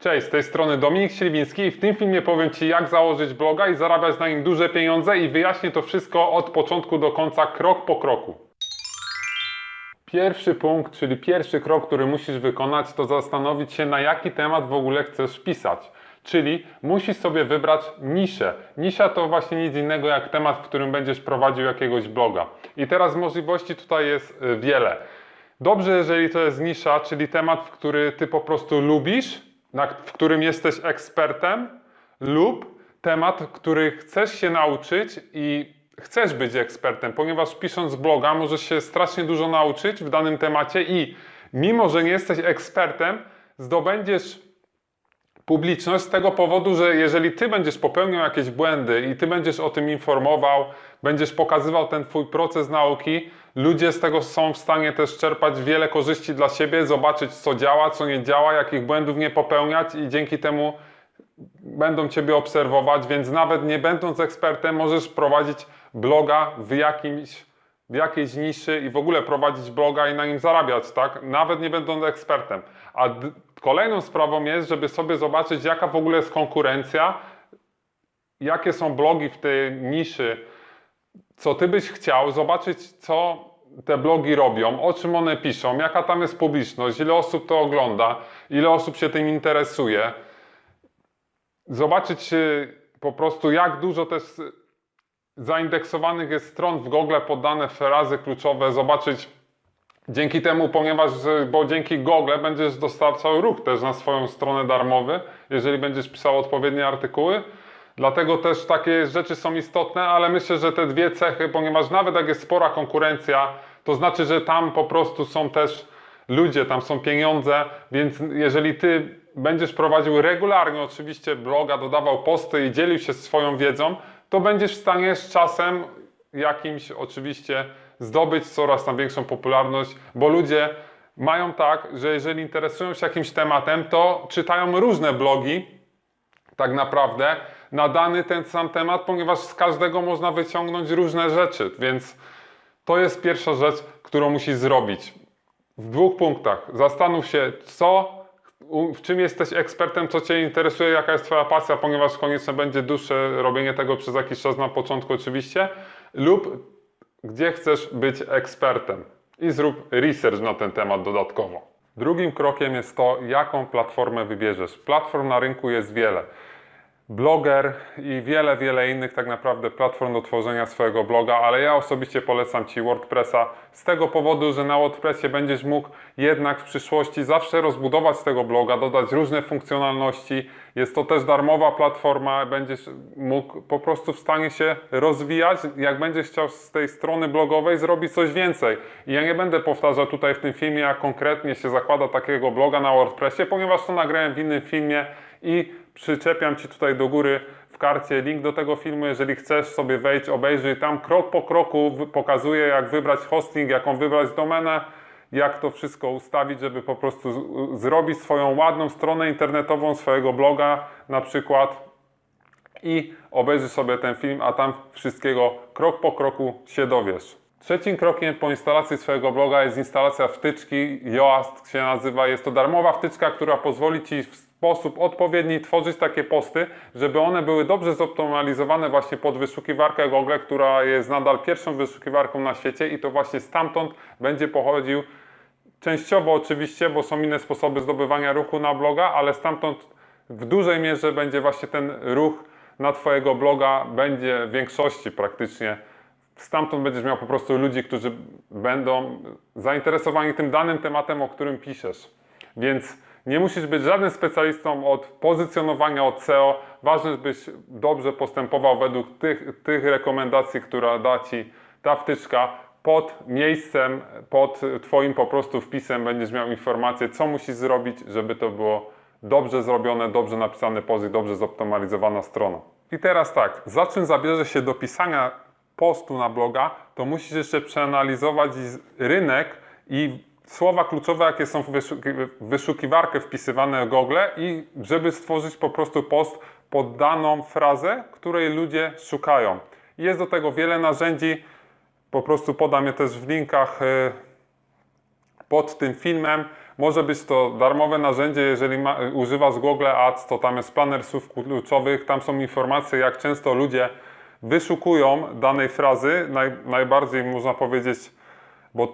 Cześć, z tej strony Dominik Śliwiński i w tym filmie powiem Ci jak założyć bloga i zarabiać na nim duże pieniądze i wyjaśnię to wszystko od początku do końca, krok po kroku. Pierwszy punkt, czyli pierwszy krok, który musisz wykonać, to zastanowić się na jaki temat w ogóle chcesz pisać. Czyli musisz sobie wybrać niszę. Nisza to właśnie nic innego jak temat, w którym będziesz prowadził jakiegoś bloga. I teraz możliwości tutaj jest y, wiele. Dobrze, jeżeli to jest nisza, czyli temat, w który ty po prostu lubisz, w którym jesteś ekspertem, lub temat, który chcesz się nauczyć i chcesz być ekspertem, ponieważ pisząc bloga możesz się strasznie dużo nauczyć w danym temacie i mimo, że nie jesteś ekspertem, zdobędziesz publiczność z tego powodu, że jeżeli ty będziesz popełniał jakieś błędy i ty będziesz o tym informował, będziesz pokazywał ten twój proces nauki, ludzie z tego są w stanie też czerpać wiele korzyści dla siebie, zobaczyć co działa, co nie działa, jakich błędów nie popełniać i dzięki temu będą ciebie obserwować, więc nawet nie będąc ekspertem możesz prowadzić bloga w jakimś w jakiejś niszy i w ogóle prowadzić bloga i na nim zarabiać, tak? Nawet nie będąc ekspertem. A kolejną sprawą jest, żeby sobie zobaczyć, jaka w ogóle jest konkurencja, jakie są blogi w tej niszy, co ty byś chciał, zobaczyć, co te blogi robią, o czym one piszą, jaka tam jest publiczność, ile osób to ogląda, ile osób się tym interesuje. Zobaczyć y, po prostu, jak dużo też zaindeksowanych jest stron w Google podane frazy kluczowe, zobaczyć dzięki temu, ponieważ, że- bo dzięki Google będziesz dostarczał ruch też na swoją stronę darmowy, jeżeli będziesz pisał odpowiednie artykuły. Dlatego też takie rzeczy są istotne, ale myślę, że te dwie cechy, ponieważ nawet jak jest spora konkurencja, to znaczy, że tam po prostu są też ludzie, tam są pieniądze, więc jeżeli ty będziesz prowadził regularnie oczywiście bloga, dodawał posty i dzielił się swoją wiedzą, to będziesz w stanie z czasem jakimś oczywiście zdobyć coraz tam większą popularność, bo ludzie mają tak, że jeżeli interesują się jakimś tematem, to czytają różne blogi, tak naprawdę, na dany ten sam temat, ponieważ z każdego można wyciągnąć różne rzeczy, więc to jest pierwsza rzecz, którą musisz zrobić. W dwóch punktach. Zastanów się, co, w czym jesteś ekspertem, co Cię interesuje, jaka jest Twoja pasja, ponieważ konieczne będzie dłuższe robienie tego przez jakiś czas na początku oczywiście, lub gdzie chcesz być ekspertem i zrób research na ten temat dodatkowo. Drugim krokiem jest to, jaką platformę wybierzesz. Platform na rynku jest wiele. Blogger i wiele, wiele innych tak naprawdę platform do tworzenia swojego bloga, ale ja osobiście polecam Ci WordPressa z tego powodu, że na WordPressie będziesz mógł jednak w przyszłości zawsze rozbudować tego bloga, dodać różne funkcjonalności. Jest to też darmowa platforma, będziesz mógł po prostu w stanie się rozwijać, jak będziesz chciał z tej strony blogowej zrobić coś więcej. I ja nie będę powtarzał tutaj w tym filmie, jak konkretnie się zakłada takiego bloga na WordPressie, ponieważ to nagrałem w innym filmie i przyczepiam Ci tutaj do góry w karcie link do tego filmu, jeżeli chcesz sobie wejść, obejrzyj. Tam krok po kroku pokazuję, jak wybrać hosting, jaką wybrać domenę, jak to wszystko ustawić, żeby po prostu zrobić swoją ładną stronę internetową swojego bloga na przykład i obejrzyj sobie ten film, a tam wszystkiego krok po kroku się dowiesz. Trzecim krokiem po instalacji swojego bloga jest instalacja wtyczki. Yoast się nazywa. Jest to darmowa wtyczka, która pozwoli Ci w sposób odpowiedni tworzyć takie posty, żeby one były dobrze zoptymalizowane właśnie pod wyszukiwarkę Google, która jest nadal pierwszą wyszukiwarką na świecie i to właśnie stamtąd będzie pochodził Częściowo oczywiście, bo są inne sposoby zdobywania ruchu na bloga, ale stamtąd w dużej mierze będzie właśnie ten ruch na Twojego bloga, będzie w większości praktycznie. Stamtąd będziesz miał po prostu ludzi, którzy będą zainteresowani tym danym tematem, o którym piszesz. Więc nie musisz być żadnym specjalistą od pozycjonowania, od SEO. Ważne, żebyś dobrze postępował według tych, tych rekomendacji, która da Ci ta wtyczka pod miejscem, pod Twoim po prostu wpisem będziesz miał informację, co musisz zrobić, żeby to było dobrze zrobione, dobrze napisany i dobrze zoptymalizowana strona. I teraz tak, za czym zabierze się do pisania postu na bloga, to musisz jeszcze przeanalizować rynek i słowa kluczowe, jakie są w wyszukiwarkę wpisywane w Google i żeby stworzyć po prostu post pod daną frazę, której ludzie szukają. Jest do tego wiele narzędzi, po prostu podam je też w linkach y, pod tym filmem. Może być to darmowe narzędzie, jeżeli ma, używasz Google Ads, to tam jest planer słów kluczowych, tam są informacje, jak często ludzie wyszukują danej frazy. Naj, najbardziej można powiedzieć, bo y,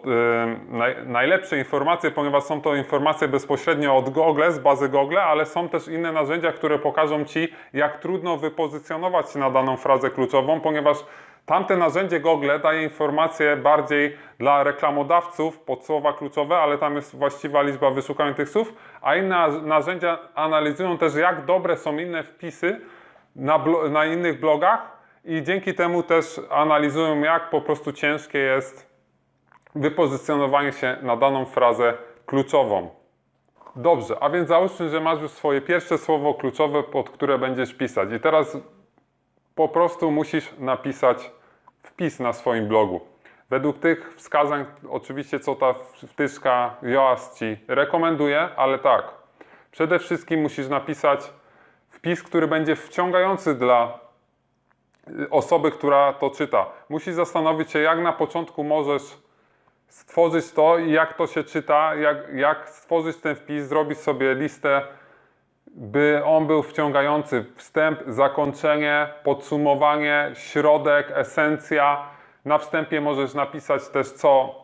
naj, najlepsze informacje, ponieważ są to informacje bezpośrednio od Google, z bazy Google, ale są też inne narzędzia, które pokażą Ci, jak trudno wypozycjonować się na daną frazę kluczową, ponieważ tamte narzędzie Google daje informacje bardziej dla reklamodawców pod słowa kluczowe, ale tam jest właściwa liczba wyszukanych tych słów, a inne narzędzia analizują też, jak dobre są inne wpisy na, na innych blogach i dzięki temu też analizują, jak po prostu ciężkie jest wypozycjonowanie się na daną frazę kluczową. Dobrze, a więc załóżmy, że masz już swoje pierwsze słowo kluczowe, pod które będziesz pisać. I teraz po prostu musisz napisać wpis na swoim blogu. Według tych wskazań, oczywiście, co ta wtyczka Yoast Ci rekomenduje, ale tak, przede wszystkim musisz napisać wpis, który będzie wciągający dla osoby, która to czyta. Musisz zastanowić się, jak na początku możesz stworzyć to i jak to się czyta, jak, jak stworzyć ten wpis, zrobić sobie listę, by on był wciągający. Wstęp, zakończenie, podsumowanie, środek, esencja. Na wstępie możesz napisać też, co,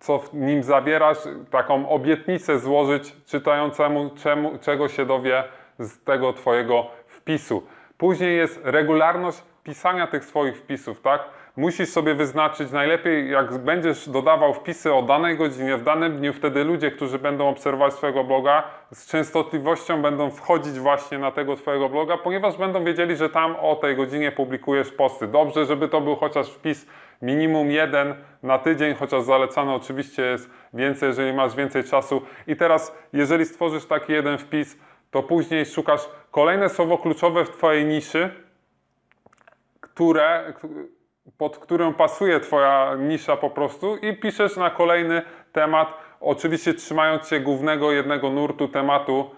co w nim zawierasz, taką obietnicę złożyć czytającemu, czemu, czego się dowie z tego Twojego wpisu. Później jest regularność pisania tych swoich wpisów, tak? Musisz sobie wyznaczyć najlepiej, jak będziesz dodawał wpisy o danej godzinie, w danym dniu, wtedy ludzie, którzy będą obserwować Twojego bloga, z częstotliwością będą wchodzić właśnie na tego Twojego bloga, ponieważ będą wiedzieli, że tam o tej godzinie publikujesz posty. Dobrze, żeby to był chociaż wpis minimum jeden na tydzień, chociaż zalecane oczywiście jest więcej, jeżeli masz więcej czasu. I teraz, jeżeli stworzysz taki jeden wpis, to później szukasz kolejne słowo kluczowe w Twojej niszy, które, pod którą pasuje Twoja nisza po prostu i piszesz na kolejny temat, oczywiście trzymając się głównego jednego nurtu tematu,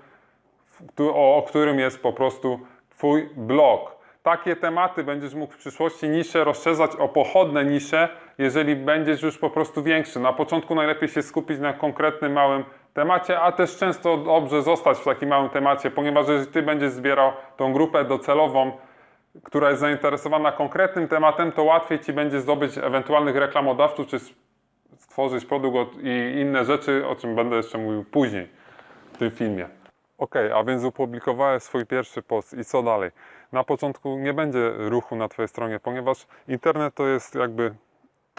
o którym jest po prostu Twój blog. Takie tematy będziesz mógł w przyszłości nisze rozszerzać o pochodne nisze, jeżeli będziesz już po prostu większy. Na początku najlepiej się skupić na konkretnym małym temacie, a też często dobrze zostać w takim małym temacie, ponieważ jeżeli Ty będziesz zbierał tą grupę docelową, która jest zainteresowana konkretnym tematem, to łatwiej Ci będzie zdobyć ewentualnych reklamodawców, czy stworzyć produkt od- i inne rzeczy, o czym będę jeszcze mówił później w tym filmie. Ok, a więc opublikowałeś swój pierwszy post i co dalej? Na początku nie będzie ruchu na Twojej stronie, ponieważ internet to jest jakby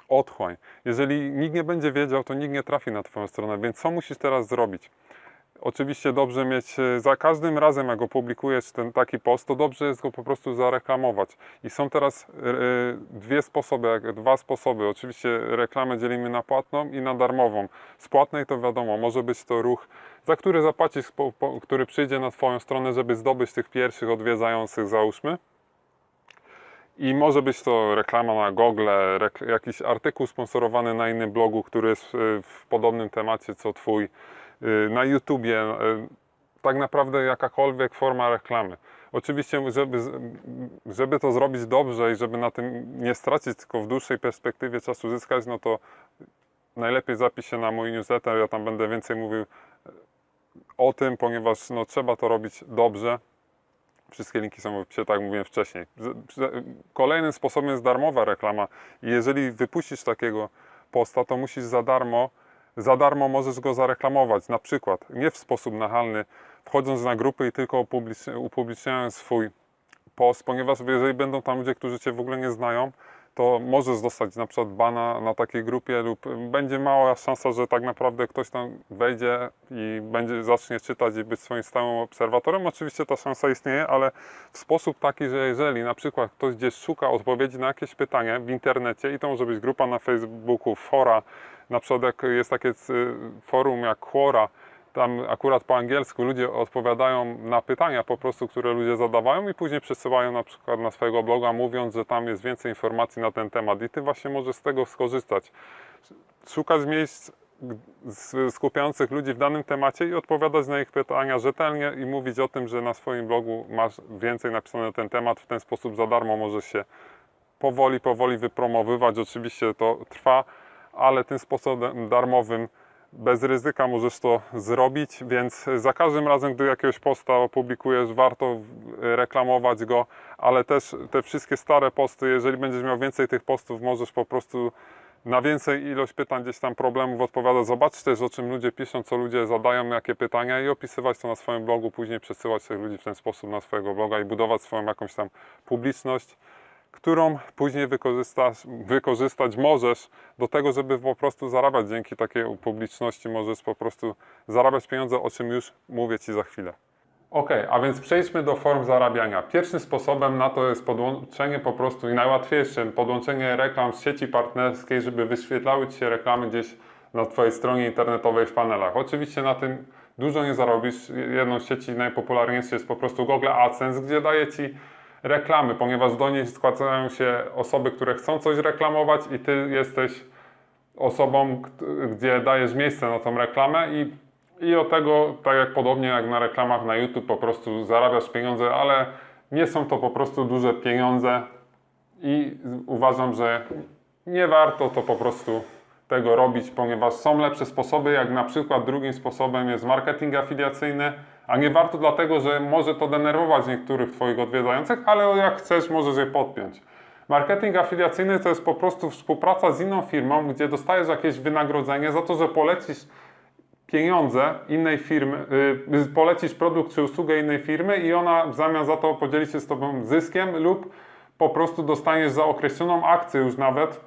otchłań. Jeżeli nikt nie będzie wiedział, to nikt nie trafi na Twoją stronę, więc co musisz teraz zrobić? Oczywiście dobrze mieć, e, za każdym razem jak opublikujesz ten taki post, to dobrze jest go po prostu zareklamować. I są teraz e, dwie sposoby, dwa sposoby. Oczywiście reklamę dzielimy na płatną i na darmową. Z płatnej to wiadomo, może być to ruch, za który zapłacisz, który przyjdzie na Twoją stronę, żeby zdobyć tych pierwszych odwiedzających, załóżmy. I może być to reklama na Google, jakiś artykuł sponsorowany na innym blogu, który jest w podobnym temacie co Twój, na YouTubie, y, tak naprawdę jakakolwiek forma reklamy. Oczywiście, żeby, żeby to zrobić dobrze i żeby na tym nie stracić, tylko w dłuższej perspektywie czasu zyskać, no to najlepiej zapisz się na mój newsletter, ja tam będę więcej mówił o tym, ponieważ no, trzeba to robić dobrze. Wszystkie linki są w opisie, tak mówiłem wcześniej. Kolejnym sposobem jest darmowa reklama. Jeżeli wypuścisz takiego posta, to musisz za darmo, za darmo możesz go zareklamować. Na przykład, nie w sposób nachalny, wchodząc na grupy i tylko upublicz- upubliczniając swój post, ponieważ jeżeli będą tam ludzie, którzy Cię w ogóle nie znają, to możesz dostać na przykład bana na takiej grupie lub będzie mała szansa, że tak naprawdę ktoś tam wejdzie i będzie zacznie czytać i być swoim stałym obserwatorem. Oczywiście ta szansa istnieje, ale w sposób taki, że jeżeli na przykład ktoś gdzieś szuka odpowiedzi na jakieś pytanie w internecie i to może być grupa na Facebooku, fora, na jak jest takie y, forum jak Quora, tam akurat po angielsku ludzie odpowiadają na pytania po prostu, które ludzie zadawają i później przesyłają na przykład na swojego bloga, mówiąc, że tam jest więcej informacji na ten temat i ty właśnie możesz z tego skorzystać. Szukać miejsc skupiających ludzi w danym temacie i odpowiadać na ich pytania rzetelnie i mówić o tym, że na swoim blogu masz więcej napisane na ten temat. W ten sposób za darmo możesz się powoli, powoli wypromowywać. Oczywiście to trwa, ale tym sposobem darmowym bez ryzyka możesz to zrobić, więc za każdym razem, gdy jakiegoś posta opublikujesz, warto reklamować go, ale też te wszystkie stare posty, jeżeli będziesz miał więcej tych postów, możesz po prostu na więcej ilość pytań gdzieś tam problemów odpowiadać. Zobacz też o czym ludzie piszą, co ludzie zadają, jakie pytania i opisywać to na swoim blogu, później przesyłać tych ludzi w ten sposób na swojego bloga i budować swoją jakąś tam publiczność którą później wykorzystać możesz do tego, żeby po prostu zarabiać dzięki takiej publiczności, możesz po prostu zarabiać pieniądze, o czym już mówię Ci za chwilę. Ok, a więc przejdźmy do form zarabiania. Pierwszym sposobem na to jest podłączenie po prostu i najłatwiejszym podłączenie reklam z sieci partnerskiej, żeby wyświetlały Ci się reklamy gdzieś na Twojej stronie internetowej w panelach. Oczywiście na tym dużo nie zarobisz. Jedną z sieci najpopularniejszych jest po prostu Google AdSense, gdzie daje Ci reklamy, ponieważ do niej składają się osoby, które chcą coś reklamować i Ty jesteś osobą, gdzie dajesz miejsce na tą reklamę i, i od tego, tak jak podobnie jak na reklamach na YouTube, po prostu zarabiasz pieniądze, ale nie są to po prostu duże pieniądze i uważam, że nie warto to po prostu tego robić, ponieważ są lepsze sposoby, jak na przykład drugim sposobem jest marketing afiliacyjny, a nie warto dlatego, że może to denerwować niektórych Twoich odwiedzających, ale jak chcesz, możesz je podpiąć. Marketing afiliacyjny to jest po prostu współpraca z inną firmą, gdzie dostajesz jakieś wynagrodzenie za to, że polecisz pieniądze innej firmy, y, polecisz produkt czy usługę innej firmy i ona w zamian za to podzieli się z Tobą zyskiem lub po prostu dostaniesz za określoną akcję już nawet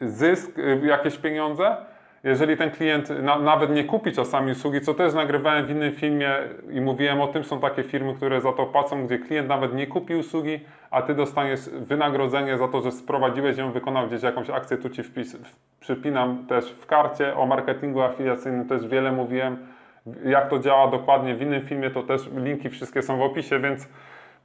zysk, y, jakieś pieniądze, jeżeli ten klient na, nawet nie kupi czasami usługi, co też nagrywałem w innym filmie i mówiłem o tym, są takie firmy, które za to płacą, gdzie klient nawet nie kupi usługi, a ty dostaniesz wynagrodzenie za to, że sprowadziłeś ją, wykonał gdzieś jakąś akcję, tu ci wpis, przypinam też w karcie, o marketingu afiliacyjnym też wiele mówiłem, jak to działa dokładnie w innym filmie, to też linki wszystkie są w opisie, więc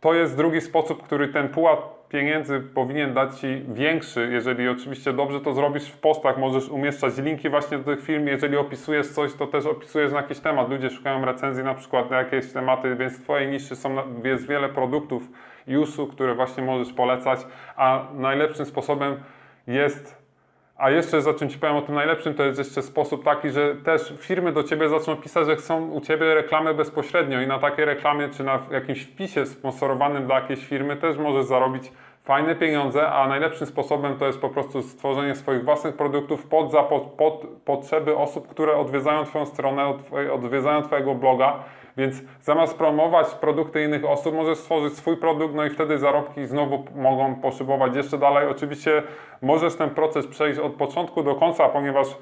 to jest drugi sposób, który ten pułap pieniędzy powinien dać Ci większy. Jeżeli oczywiście dobrze to zrobisz w postach, możesz umieszczać linki właśnie do tych film. Jeżeli opisujesz coś, to też opisujesz na jakiś temat. Ludzie szukają recenzji na przykład na jakieś tematy, więc w Twojej niszy są, jest wiele produktów i usług, które właśnie możesz polecać, a najlepszym sposobem jest a jeszcze za czym Ci powiem o tym najlepszym, to jest jeszcze sposób taki, że też firmy do Ciebie zaczną pisać, że chcą u Ciebie reklamy bezpośrednio i na takiej reklamie, czy na jakimś wpisie sponsorowanym dla jakiejś firmy też możesz zarobić fajne pieniądze, a najlepszym sposobem to jest po prostu stworzenie swoich własnych produktów pod, zapo- pod potrzeby osób, które odwiedzają Twoją stronę, odwiedzają Twojego bloga, więc zamiast promować produkty innych osób, możesz stworzyć swój produkt, no i wtedy zarobki znowu mogą poszybować jeszcze dalej. Oczywiście możesz ten proces przejść od początku do końca, ponieważ y,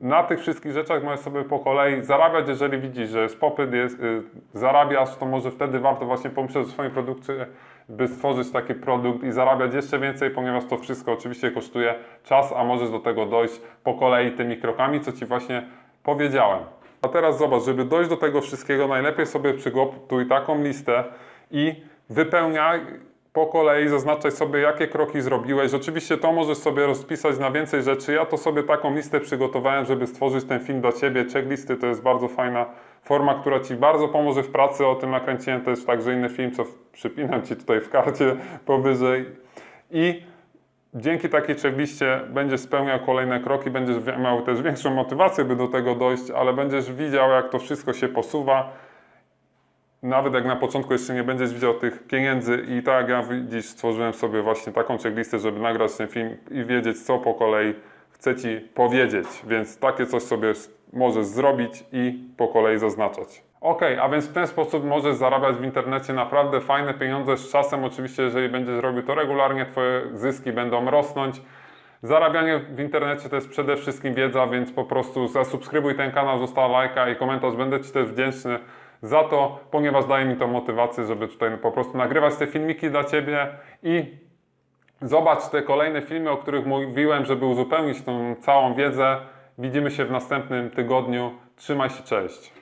na tych wszystkich rzeczach możesz sobie po kolei zarabiać, jeżeli widzisz, że jest popyt, jest, y, zarabiasz, to może wtedy warto właśnie pomyśleć o swoim produkcie, by stworzyć taki produkt i zarabiać jeszcze więcej, ponieważ to wszystko oczywiście kosztuje czas, a możesz do tego dojść po kolei tymi krokami, co Ci właśnie powiedziałem. A teraz zobacz, żeby dojść do tego wszystkiego, najlepiej sobie przygotuj taką listę i wypełniaj po kolei, zaznaczaj sobie, jakie kroki zrobiłeś. Oczywiście to możesz sobie rozpisać na więcej rzeczy. Ja to sobie taką listę przygotowałem, żeby stworzyć ten film dla Ciebie. Checklisty to jest bardzo fajna forma, która Ci bardzo pomoże w pracy. O tym nakręciłem też także inny film, co przypinam Ci tutaj w karcie powyżej. I dzięki takiej checkliście będziesz spełniał kolejne kroki, będziesz miał też większą motywację, by do tego dojść, ale będziesz widział, jak to wszystko się posuwa. Nawet jak na początku jeszcze nie będziesz widział tych pieniędzy i tak jak ja widzisz, stworzyłem sobie właśnie taką checklistę, żeby nagrać ten film i wiedzieć, co po kolei chcę Ci powiedzieć, więc takie coś sobie możesz zrobić i po kolei zaznaczać. Ok, a więc w ten sposób możesz zarabiać w internecie naprawdę fajne pieniądze z czasem. Oczywiście, jeżeli będziesz robił to regularnie, Twoje zyski będą rosnąć. Zarabianie w internecie to jest przede wszystkim wiedza, więc po prostu zasubskrybuj ten kanał, zostaw lajka i komentarz. Będę Ci też wdzięczny za to, ponieważ daje mi to motywację, żeby tutaj po prostu nagrywać te filmiki dla Ciebie i zobacz te kolejne filmy, o których mówiłem, żeby uzupełnić tą całą wiedzę. Widzimy się w następnym tygodniu. Trzymaj się, cześć.